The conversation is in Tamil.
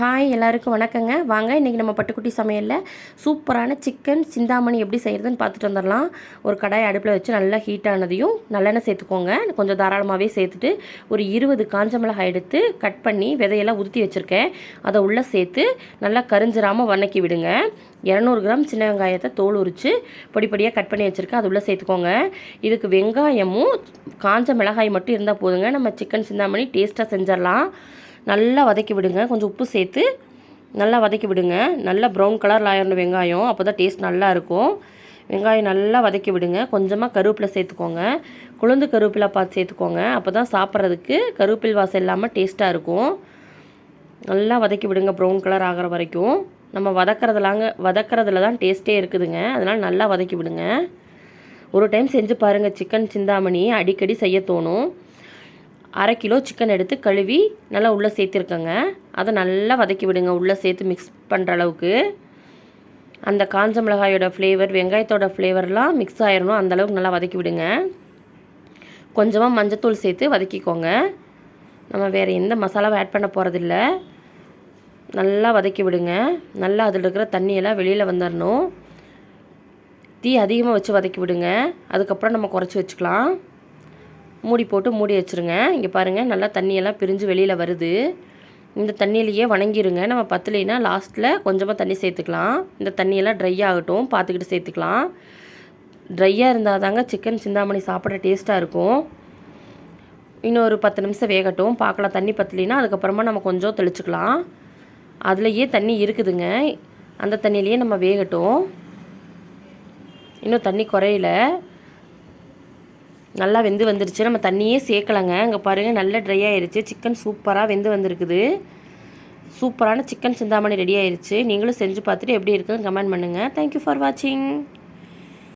ஹாய் எல்லாருக்கும் வணக்கங்க. வாங்க இன்றைக்கி நம்ம பட்டுக்குட்டி சமையலில் சூப்பரான சிக்கன் சிந்தாமணி எப்படி செய்கிறதுன்னு பார்த்துட்டு வந்துடலாம் ஒரு கடாய் அடுப்பில் வச்சு நல்லா ஹீட் ஆனதையும் நல்லெண்ணெய் சேர்த்துக்கோங்க. கொஞ்சம் தாராளமாகவே சேர்த்துட்டு ஒரு இருபது காஞ்ச மிளகாய் எடுத்து கட் பண்ணி விதையெல்லாம் உதுத்தி வச்சுருக்கேன். அதை உள்ளே சேர்த்து நல்லா கரிஞ்சிராமல் வணக்கி விடுங்க. இரநூறு கிராம் சின்ன வெங்காயத்தை தோல் உரித்து படிப்படியாக கட் பண்ணி வச்சுருக்கேன். அது உள்ளே சேர்த்துக்கோங்க. இதுக்கு வெங்காயமும் காஞ்ச மிளகாய் மட்டும் இருந்தால் போதுங்க. நம்ம சிக்கன் சிந்தாமணி டேஸ்ட்டாக செஞ்சிடலாம் நல்லா வதக்கி விடுங்க. கொஞ்சம் உப்பு சேர்த்து நல்லா வதக்கி விடுங்க. நல்லா ப்ரௌன் கலரில் ஆயிடணும் வெங்காயம். அப்போ தான் டேஸ்ட் நல்லா இருக்கும். வெங்காயம் நல்லா வதக்கி விடுங்க. கொஞ்சமாக கருவேப்பிலை சேர்த்துக்கோங்க. குளுந்து கருவேப்பிலை பார்த்து சேர்த்துக்கோங்க. அப்போ தான் சாப்பிட்றதுக்கு கருவேப்பில் வாசம் இல்லாமல் டேஸ்ட்டாக இருக்கும். நல்லா வதக்கி விடுங்க. ப்ரௌன் கலர் ஆகிற வரைக்கும். நம்ம வதக்கிறதுலாங்க வதக்கிறதுல தான் டேஸ்ட்டே இருக்குதுங்க. அதனால் நல்லா வதக்கி விடுங்க. ஒரு டைம் செஞ்சு பாருங்கள் சிக்கன் சிந்தாமணி அடிக்கடி செய்ய தோணும். அரை கிலோ சிக்கன் எடுத்து கழுவி நல்லா உள்ளே சேர்த்துருக்கேங்க. அதை நல்லா வதக்கி விடுங்க. உள்ளே சேர்த்து மிக்ஸ் பண்ணுற அளவுக்கு. அந்த காஞ்ச மிளகாயோட ஃப்ளேவர் வெங்காயத்தோட ஃப்ளேவர்லாம் மிக்ஸ் ஆயிடணும் அந்தளவுக்கு நல்லா வதக்கி விடுங்க. கொஞ்சமாக மஞ்சத்தூள் சேர்த்து வதக்கிக்கோங்க. நம்ம வேறு எந்த மசாலாவும் ஆட் பண்ண போகிறதில்ல நல்லா வதக்கி விடுங்க. நல்லா அதில் இருக்கிற தண்ணியெல்லாம் வெளியில் வந்துடணும் தீ அதிகமாக வச்சு வதக்கி விடுங்க. அதுக்கப்புறம் நம்ம குறைச்சி வச்சுக்கலாம். மூடி போட்டு மூடி வச்சுருங்க. இங்கே பாருங்கள் நல்லா தண்ணியெல்லாம் பிரிஞ்சு வெளியில் வருது. இந்த தண்ணியிலையே வணங்கிருங்க. நம்ம பத்தலைன்னா லாஸ்ட்டில் கொஞ்சமாக தண்ணி சேர்த்துக்கலாம். இந்த தண்ணியெல்லாம் ட்ரை ஆகட்டும் பார்த்துக்கிட்டு சேர்த்துக்கலாம். ட்ரையாக இருந்தால் தாங்க சிக்கன் சிந்தாமணி சாப்பிட டேஸ்ட்டாக இருக்கும். இன்னொரு பத்து நிமிஷம் வேகட்டும். பார்க்கலாம் தண்ணி பத்தலைன்னா அதுக்கப்புறமா நம்ம கொஞ்சம் தெளிச்சுக்கலாம். அதுலேயே தண்ணி இருக்குதுங்க. அந்த தண்ணியிலையே நம்ம வேகட்டும். இன்னும் தண்ணி குறையில. நல்லா வெந்து வந்துருச்சு. நம்ம தண்ணியே சேர்க்கலைங்க. அங்கே பாருங்கள் நல்லா ட்ரை ஆயிடுச்சு சிக்கன் சூப்பராக வெந்து வந்திருக்குது. சூப்பரான சிக்கன் சிந்தாமணி ரெடி ஆயிடுச்சு நீங்களும் செஞ்சு பார்த்துட்டு எப்படி இருக்குதுன்னு கமெண்ட் பண்ணுங்கள் தேங்க்யூ ஃபார் வாட்சிங்